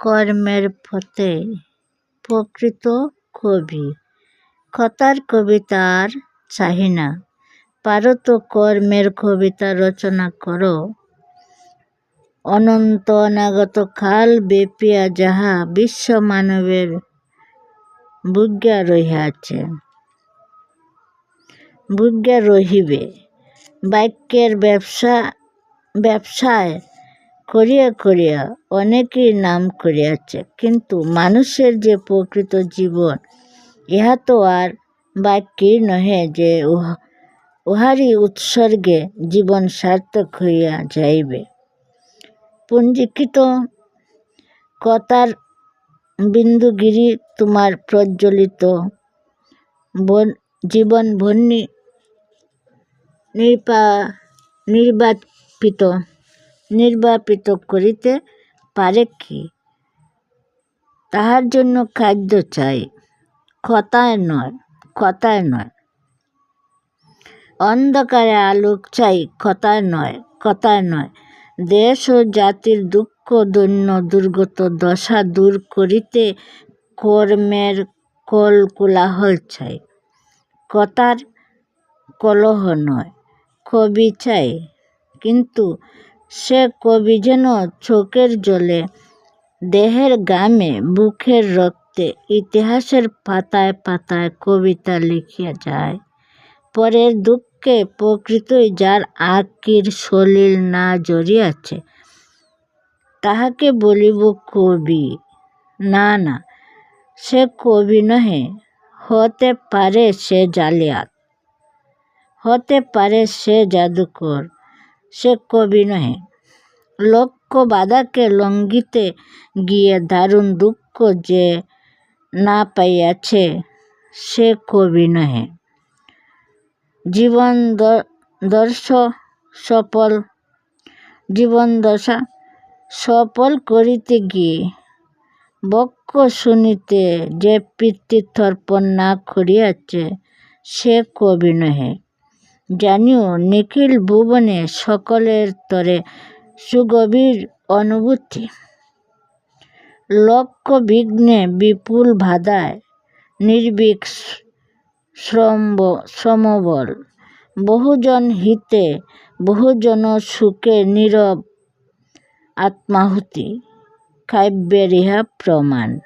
কর্মের পথে প্রকৃত কবি। কথার কবিতার চাহি না পারো তো কর্মের কবিতা রচনা করো। অনন্ত অনাগত কাল বেপিয়া যাহা বিশ্ব মানবের বুজ্ঞা রহিয়াছে। বুজ্ঞা রহিবে। বাক্যের ব্যবসা, ব্যবসায় করিয়া করিয়া অনেকেই নাম করিয়াছে। কিন্তু মানুষের যে প্রকৃত জীবন, ইহা তো আর বাক্যই নহে যে উহা, উহারই উৎসর্গে জীবন সার্থক হইয়া যাইবে। পঞ্জীকৃত কথার বিন্দুগিরি তোমার প্রজ্বলিত জীবন ভন্নি নির্বাপিত নির্বাপিত করিতে পারে কি? তাহার জন্য খাদ্য চাই। কথায় নয় কথায় নয়। অন্ধকারে আলোক চাই কথায় নয় কথায় নয়। দেশ ও জাতির দুঃখ, দৈন্য, দুর্গত দশা দূর করিতে কর্মের কল কোলাহল চাই। কথার কলহ নয় কবি চাই। কিন্তু সে কবি যেন চোখের জলে, দেহের গামে বুকের রক্তে, ইতিহাসের পাতায় পাতায় কবিতা লিখিয়া যায়। পরের দুঃখে প্রকৃতই যার আকির সলিল না জড়িয়াছে, তাহাকে বলিব কবি, না না, সে কবি নহে, হতে পারে সে জালিয়াত, হতে পারে সে জাদুকর সে কবি নহে। লক্ষ্য বাধাকে লঙ্ঘিতে গিয়ে দারুণ দুঃখ যে না পাইয়াছে, সে কবি নহে। জীবন দর্শ সফল, জীবন দশা সফল করিতে গিয়ে বক্ষ শুনিতে যে পিতৃতর্পণ না করিয়াছে, সে কবি নহে। জানিও, নিখিল ভুবনে সকলের তরে সুগভীর অনুভূতি। লক্ষ বিঘ্নে বিপুল ভাদায় বাধায় নির্ভীক শ্রমবল বহুজন হিতে, বহুজন সুখে নীরব আত্মাহুতি। কাব্যের ইহা প্রমাণ।